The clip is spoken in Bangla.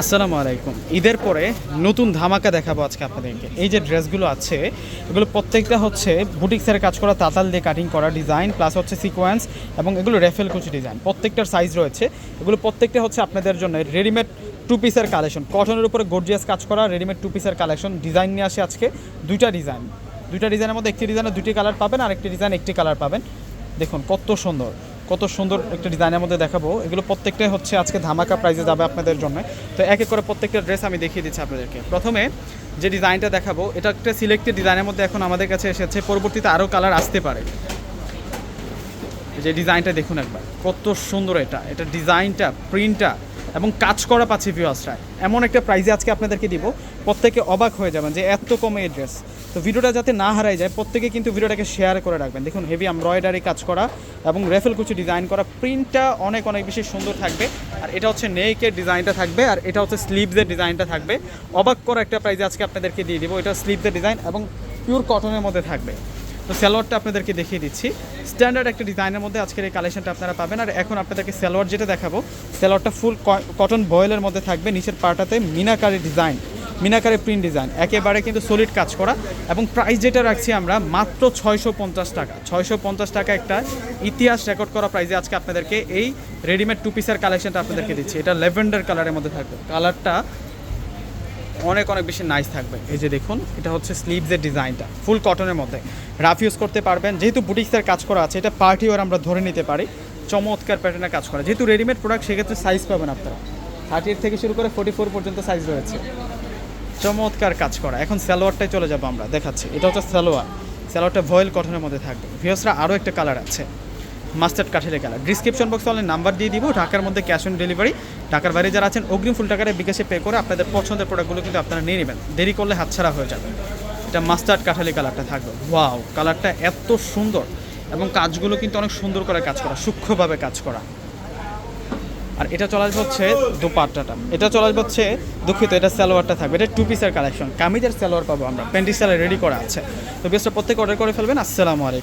আসসালামু আলাইকুম। ঈদের পরে নতুন ধামাকা দেখাবো আজকে আপনাদেরকে। এই যে ড্রেসগুলো আছে, এগুলো প্রত্যেকটা হচ্ছে বুটিক্সের কাজ করা, তাতাল দিয়ে কাটিং করা ডিজাইন প্লাস হচ্ছে সিকোয়েন্স এবং এগুলো রেফেল কুচি ডিজাইন প্রত্যেকটার সাইজ রয়েছে। এগুলো প্রত্যেকটা হচ্ছে আপনাদের জন্য রেডিমেড টু পিসের কালেকশন কটনের উপরে গর্জিয়াস কাজ করা রেডিমেড টু পিসের কালেকশন ডিজাইন নিয়ে আসে আজকে দুইটা ডিজাইন দুইটা ডিজাইনের মধ্যে একটি ডিজাইনে দুটি কালার পাবেন আর একটি ডিজাইন একটি কালার পাবেন। দেখুন কত সুন্দর। কত সুন্দর একটা ডিজাইনের মধ্যে দেখাবো। এগুলো প্রত্যেকটাই হচ্ছে আজকে ধামাকা প্রাইজে যাবে আপনাদের জন্য। তো এক এক করে প্রত্যেকটা ড্রেস আমি দেখিয়ে দিচ্ছি আপনাদেরকে। প্রথমে যে ডিজাইনটা দেখাবো, এটা একটা সিলেক্টেড ডিজাইনের মধ্যে এখন আমাদের কাছে এসেছে। পরবর্তীতে আরও কালার আসতে পারে। যে ডিজাইনটা দেখুন একবার। কত সুন্দর এটা। এটা ডিজাইনটা প্রিন্টটা এবং কাজ করা পাচ্ছি ভিউয়ার্সরা এমন একটা প্রাইজে আজকে আপনাদেরকে দিব। প্রত্যেকে অবাক হয়ে যাবেন যে এত কমে এই ড্রেস তো ভিডিওটা যাতে না হারাই যায়, প্রত্যেকে কিন্তু ভিডিওটাকে শেয়ার করে রাখবেন। দেখুন হেভি এমব্রয়ডারি কাজ করা এবং রেফেল কুচি ডিজাইন করা। প্রিন্টটা অনেক অনেক বেশি সুন্দর থাকবে। আর এটা হচ্ছে নেকের ডিজাইনটা থাকবে আর এটা হচ্ছে স্লিভসের ডিজাইনটা থাকবে। অবাক করা একটা প্রাইজে আজকে আপনাদেরকে দিয়ে দিব। এটা স্লিভসের ডিজাইন এবং পিওর কটনের মধ্যে থাকবে। তো স্যালোয়ারটা আপনাদেরকে দেখিয়ে দিচ্ছি। স্ট্যান্ডার্ড একটা ডিজাইনের মধ্যে আজকের এই কালেকশনটা আপনারা পাবেন। আর এখন আপনাদেরকে স্যালোয়ার যেটা দেখাবো স্যালোয়ারটা ফুল কটন বয়েলের মধ্যে থাকবে নিচের পাটাতে meenakari design meenakari print design একেবারে কিন্তু সলিড কাজ করা। এবং প্রাইস যেটা রাখছি আমরা মাত্র ছয়শো পঞ্চাশ টাকা। ছয়শো পঞ্চাশ টাকা একটা ইতিহাস রেকর্ড করা প্রাইজে আজকে আপনাদেরকে এই রেডিমেড টু পিসের কালেকশনটা আপনাদেরকে দিচ্ছি। এটা লেভেন্ডার কালারের মধ্যে থাকবে। কালারটা অনেক অনেক বেশি নাইস থাকবে। এই যে দেখুন, এটা হচ্ছে স্লিভসের ডিজাইনটা ফুল কটনের মধ্যে। রাফ ইউজ করতে পারবেন, যেহেতু বুটিক্সের কাজ করা আছে, এটা পার্টি ওর আমরা ধরে নিতে পারি। চমৎকার প্যাটার্নের কাজ করা। যেহেতু রেডিমেড প্রোডাক্ট সেক্ষেত্রে সাইজ পাবেন আপনারা। থার্টি এইট থেকে শুরু করে ফোর্টি ফোর পর্যন্ত সাইজ রয়েছে। চমৎকার কাজ করা। এখন সালোয়ারটাই চলে যাব আমরা, দেখাচ্ছি। এটা হচ্ছে সালোয়ার। সালোয়ারটা ভয়েল কটনের মধ্যে থাকবে। ভিওসরা আরও একটা কালার আছে। মাস্টার্ড কাঠের কালার ডিসক্রিপশন বক্সে অনলাইন নাম্বার দিয়ে দিব, ঢাকার মধ্যে ক্যাশ অন ডেলিভারি ঢাকার বাইরে যারা আছেন, অগ্রিম ফুল টাকারে বিকাশে পে করে আপনাদের পছন্দের প্রোডাক্টগুলো কিন্তু আপনারা নিয়ে নেবেন। দেরি করলে হাতছাড়া হয়ে যাবে। এটা মাস্টার্ড কাঠালি কালারটা থাকবে। ওয়াও কালারটা এত সুন্দর এবং কাজগুলো কিন্তু অনেক সুন্দর করে কাজ করা, সূক্ষ্মভাবে কাজ করা। আর এটা চলে আসবে হচ্ছে দুপাট্টাটা। এটা চলে আসবে হচ্ছে দুঃখিত, এটা সালোয়ারটা থাকবে। এটা টু পিসের কালেকশন কামিজের সালোয়ার পাবো আমরা। প্যান্টি সালোয়ার রেডি করা আছে। তো বেশটা প্রত্যেকে অর্ডার করে ফেলবেন। আসসালামু আলাইকুম।